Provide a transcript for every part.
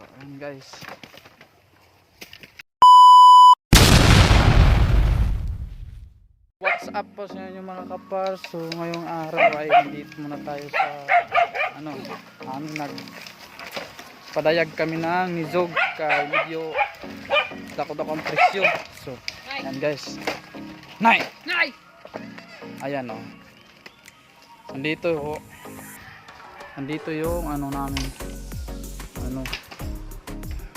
ayun guys. What's up po sa inyo mga kapar? So ngayong araw ay nandito muna tayo sa ano, aming nag padayag kami ng nizog kay video dako-dako ang presyo. So, ayan guys. Nay! Nay! Ayan oh. Nandito oh. Nandito yung ano namin. Ano.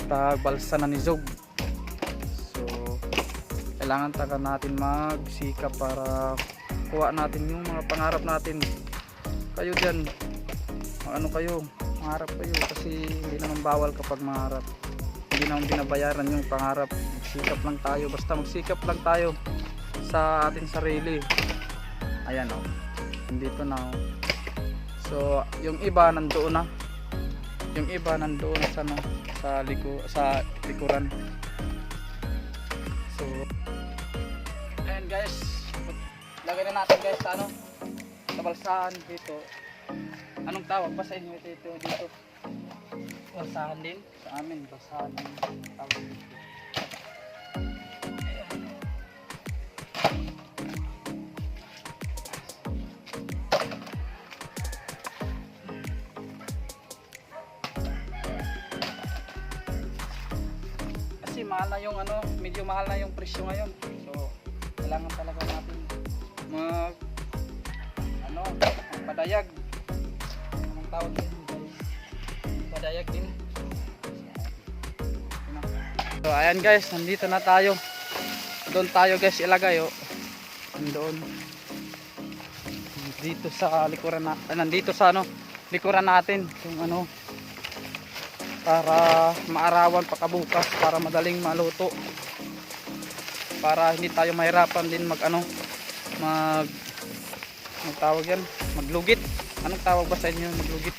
Tag balsa na ni Zog. So kailangan taga natin magsikap para kuha natin yung mga pangarap natin. Kayo diyan. Ano kayo? Mangarap kayo kasi hindi naman bawal kapag mangarap. Hindi naman binabayaran yung pangarap. Magsikap lang tayo. Basta magsikap lang tayo sa ating sarili. Ayan oh. Nandito na oh. So, yung iba nandoon na. Yung iba nandoon sa ano, sa liko sa likuran. So, ayan guys. Lagay na natin guys sa ano, sa balsahan dito. Anong tawag ba sa inyo dito dito? Balsahan din sa amin, balsahan din tawag dito. Mahal na yung ano, medyo mahal na yung presyo ngayon. So, kailangan talaga natin mag ano, padayag. Anong tawag din? Padayag din. So, ayan guys, nandito na tayo. Doon tayo guys ilagay oh. Doon. Dito sa likuran na, ah, nandito sa ano, likuran natin yung ano, para maarawan pakabukas para madaling maluto. Para hindi tayo mahirapan din mag ano mag ang tawag yan? Maglugit. Anong tawag ba sa inyo maglugit?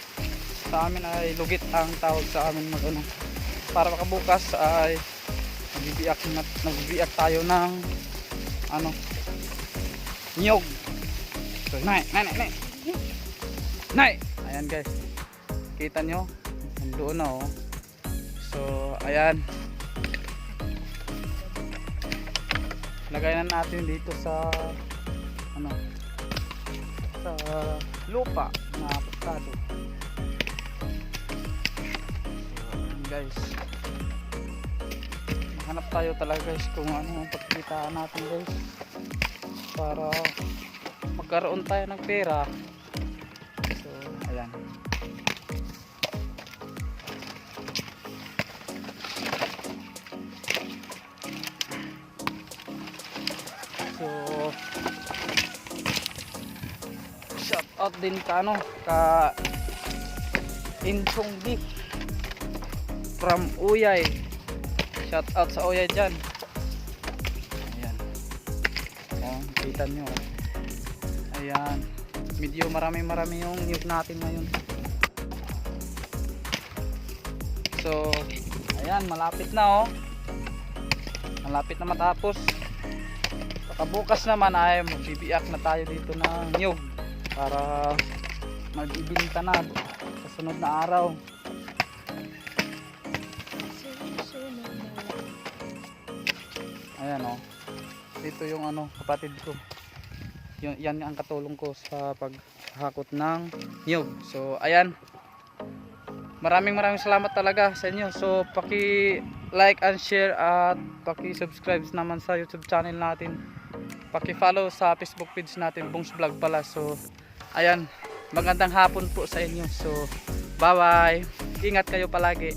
Sa amin ay lugit ang tawag sa amin mag ano. Para pakabukas ay nagbibiyak na nagbibiyak tayo ng ano nyog so, nay nay nay nay. Nay! Ayan guys. Kita nyo nandoon na oh. So, ayan. Lagay na natin dito sa ano sa lupa na putado. So, guys. Hanap tayo talaga guys kung ano ang pagkitaan natin guys para magkaroon tayo ng pera. So, ayan. So shout out din ka ano ka Insong B from Uyay. Shout out sa Uyay diyan. Ayan. Oh, kita nyo. Ayan. Medyo marami-marami yung niyog natin ngayon. So, ayan, malapit na oh. Malapit na matapos. Pagkabukas naman ay magbibiyak na tayo dito ng niyog para mag-ibinta na sa sunod na araw. Ayan oh. Dito yung ano, kapatid ko. Yun, yan ang katulong ko sa paghakot ng niyog. So, ayan. Maraming maraming salamat talaga sa inyo. So, paki like and share at paki subscribe naman sa YouTube channel natin. Paki follow sa Facebook page natin, Bungs Vlog pala. So, ayan. Magandang hapon po sa inyo. So, bye bye. Ingat kayo palagi.